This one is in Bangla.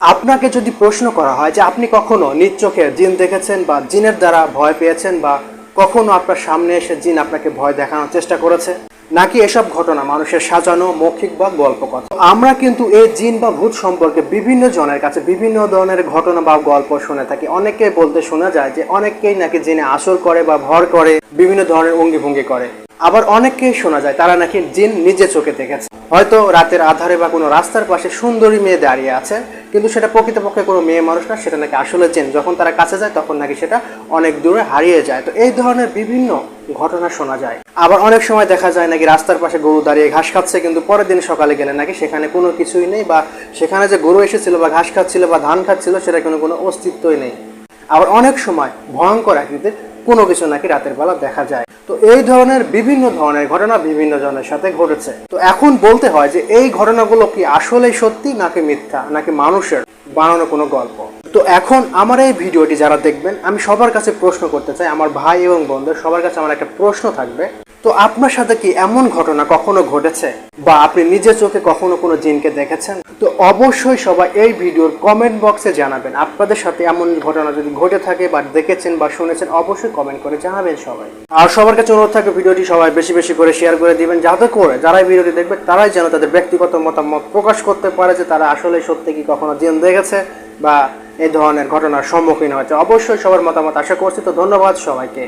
আপনাকে যদি প্রশ্ন করা হয় যে আপনি কখনো নিজ চোখে জিন দেখেছেন বা জিনের দ্বারা ভয় পেয়েছেন বা কখনো আপনার সামনে এসে জিন আপনাকে ভয় দেখানোর চেষ্টা করেছে? নাকি এসব ঘটনা মানুষের সাজানো, মৌখিক বা গল্প কথা? আমরা কিন্তু এই জিন বা ভূত সম্পর্কে বিভিন্ন জনের কাছে বিভিন্ন ধরনের ঘটনা বা গল্প শুনে থাকি। অনেকে বলতে শোনা যায় যে অনেকেই নাকি জিনে আসর করে বা ভর করে, বিভিন্ন ধরনের অঙ্গি ভঙ্গি করে। আবার অনেককেই শোনা যায় তারা নাকি জিন নিজে চোখে দেখেছে। হয়তো রাতের আধারে বা কোনো রাস্তার পাশে সুন্দরী মেয়ে দাঁড়িয়ে আছে কিন্তু সেটা প্রকৃতপক্ষে কোনো মেয়ে মানুষ না, সেটা নাকি আসলে চেন যখন তারা কাছে যায়, তখন নাকি সেটা অনেক দূরে হারিয়ে যায়। তো এই ধরনের বিভিন্ন ঘটনা শোনা যায়। আবার অনেক সময় দেখা যায় নাকি রাস্তার পাশে গরু দাঁড়িয়ে ঘাস খাচ্ছে, কিন্তু পরের দিন সকালে গেলে নাকি সেখানে কোনো কিছুই নেই বা সেখানে যে গরু এসেছিল বা ঘাস খাচ্ছিল বা ধান খাচ্ছিল, সেটা কোনো কোনো অস্তিত্বই নেই। আবার অনেক সময় ভয়ঙ্কর আকৃতির কোনো কিছু নাকি রাতের বেলা দেখা যায়। তো এই ধরনের বিভিন্ন ধরনের ঘটনা বিভিন্ন জনের সাথে ঘটেছে। তো এখন বলতে হয় যে এই ঘটনাগুলো কি আসলে সত্যি নাকি মিথ্যা, নাকি মানুষের বানানো কোনো গল্প? তো এখন আমার এই ভিডিওটি যারা দেখবেন, আমি সবার কাছে প্রশ্ন করতে চাই, আমার ভাই এবং বন্ধু সবার কাছে আমার একটা প্রশ্ন থাকবে। তো আপনার সাথে কি এমন ঘটনা কখনো ঘটেছে? বা আপনি নিজের চোখে কখনো কোনো জিনকে দেখেছেন? তো অবশ্যই সবাই এই ভিডিওর কমেন্ট বক্সে জানাবেন। আপনাদের সাথে এমন ঘটনা যদি ঘটে থাকে বা দেখেছেন বা শুনেছেন, অবশ্যই কমেন্ট করে জানাবেন সবাই। আর সবার কাছে অনুরোধ থাকে ভিডিওটি সবাই বেশি বেশি করে শেয়ার করে দিবেন, যাতে করে যারাই ভিডিওটি দেখবে, তারাই যেন তাদের ব্যক্তিগত মতামত প্রকাশ করতে পারে যে তারা আসলে সত্যি কি কখনো জিন দেখেছে বা এই ধরনের ঘটনার সম্মুখীন হয়েছে। অবশ্যই সবার মতামত আশা করছি। তো ধন্যবাদ সবাইকে।